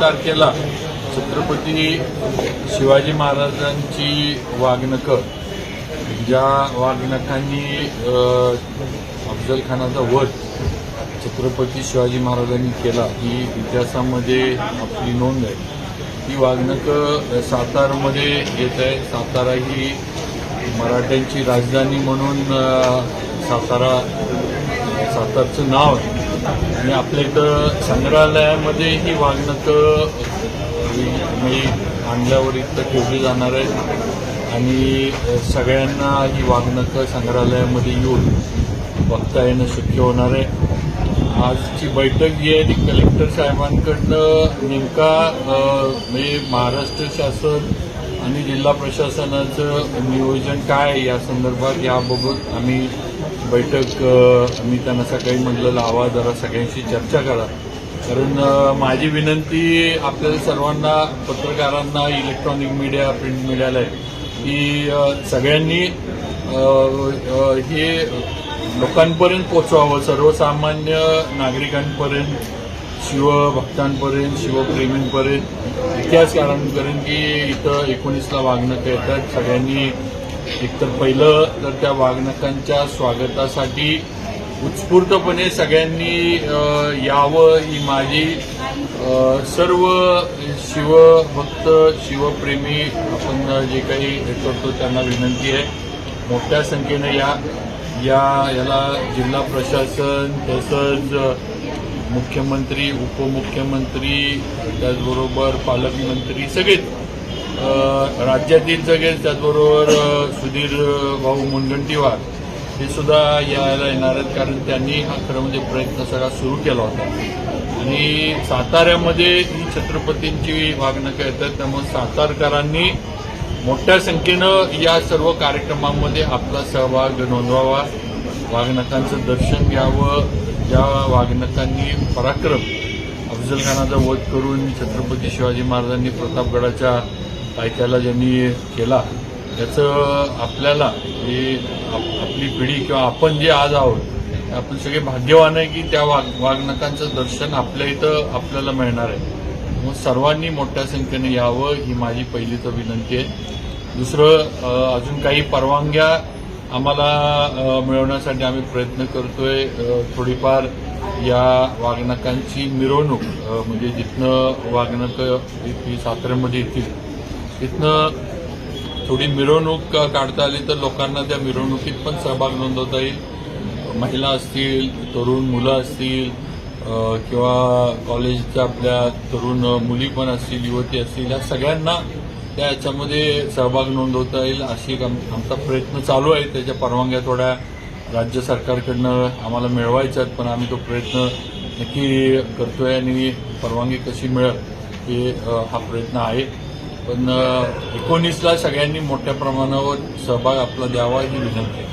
तारखेला छत्रपती शिवाजी महाराजांची वाघनकं ज्या वाघनखांनी अफजलखानाचा अफजल खानाचा वध छत्रपती शिवाजी महाराजांनी केला ही इतिहासामध्ये आपली नोंद आहे. ही वाघनकं सातारमध्ये येत आहे. सातारा ही मराठ्यांची राजधानी म्हणून सातारा सातारचं नाव आहे. आणि आपल्या इथं संग्रहालयामध्ये ही वागणं मी आणल्यावर इथं ठेवली जाणार आहे. आणि सगळ्यांना ही वागणं संग्रहालयामध्ये येऊन बघता येणं शक्य होणार आहे. आजची बैठक जी आहे ती कलेक्टर साहेबांकडनं नेमका म्हणजे महाराष्ट्र शासन आणि जिल्हा प्रशासनाचं नियोजन काय या संदर्भात याबाबत आम्ही बैठक मी त्यांना सकाळी म्हटलं लावा जरा सगळ्यांशी चर्चा करा. कारण माझी विनंती आपल्याला सर्वांना पत्रकारांना इलेक्ट्रॉनिक मीडिया प्रिंट मीडियाला आहे की सगळ्यांनी हे लोकांपर्यंत पोचवावं सर्वसामान्य नागरिकांपर्यंत शिवभक्तांपर्यंत शिवप्रेमींपर्यंत इतिहासकारांपर्यंत की इथं एकोणीसला वागणं येतात सगळ्यांनी एकतर पहिलं तर त्या वाघनखांच्या स्वागतासाठी उत्स्फूर्तपणे सगळ्यांनी यावं ही माझी सर्व शिवभक्त शिवप्रेमी आपण जे काही हे करतो त्यांना विनंती आहे. मोठ्या संख्येनं या या याला जिल्हा प्रशासन तसंच मुख्यमंत्री उपमुख्यमंत्री त्याचबरोबर पालकमंत्री सगळेच राज्यातील सगळेच त्याचबरोबर सुधीर भाऊ मुनगंटीवार हे सुद्धा यायला येणार आहेत कारण त्यांनी हा खरं म्हणजे प्रयत्न सगळा सुरू केला होता. आणि साताऱ्यामध्ये ही छत्रपतींची वागणकं येतात त्यामुळे सातारकरांनी मोठ्या संख्येनं या सर्व कार्यक्रमामध्ये आपला सहभाग नोंदवावा. वाघनकांचं दर्शन घ्यावं. ज्या वाघनकांनी पराक्रम अफजलखानाचा वध करून छत्रपती शिवाजी महाराजांनी प्रतापगडाच्या पायथ्याला ज्यांनी केला त्याचं आपल्याला हे आप- आपली पिढी किंवा आपण जे आज आहोत आपण सगळे भाग्यवान आहे की त्या वाघ वागणकांचं दर्शन आपल्या इथं आपल्याला मिळणार आहे. मग सर्वांनी मोठ्या संख्येने यावं ही माझी पहिली तर विनंती आहे. दुसरं अजून काही परवानग्या आम्हाला मिळवण्यासाठी आम्ही प्रयत्न करतोय थोडीफार या वागणकांची मिरवणूक म्हणजे जिथनं वागणकं ही साताऱ्यामध्ये येतील इथनं थोडी मिरवणूक काढता आली तर लोकांना त्या मिरवणुकीत पण सहभाग नोंदवता येईल. महिला असतील तरुण मुलं असतील किंवा कॉलेजच्या आपल्या तरुण मुली पण असतील युवती असतील या सगळ्यांना त्या याच्यामध्ये सहभाग नोंदवता येईल अशी आमचा प्रयत्न चालू आहे. त्याच्या परवानग्या थोड्या राज्य सरकारकडनं आम्हाला मिळवायच्या आहेत पण आम्ही तो प्रयत्न नक्की करतोय आणि परवानगी कशी मिळेल हे हा प्रयत्न आहे. पण एकोणीसला सगळ्यांनी मोठ्या प्रमाणावर सहभाग आपला द्यावा ही विनंती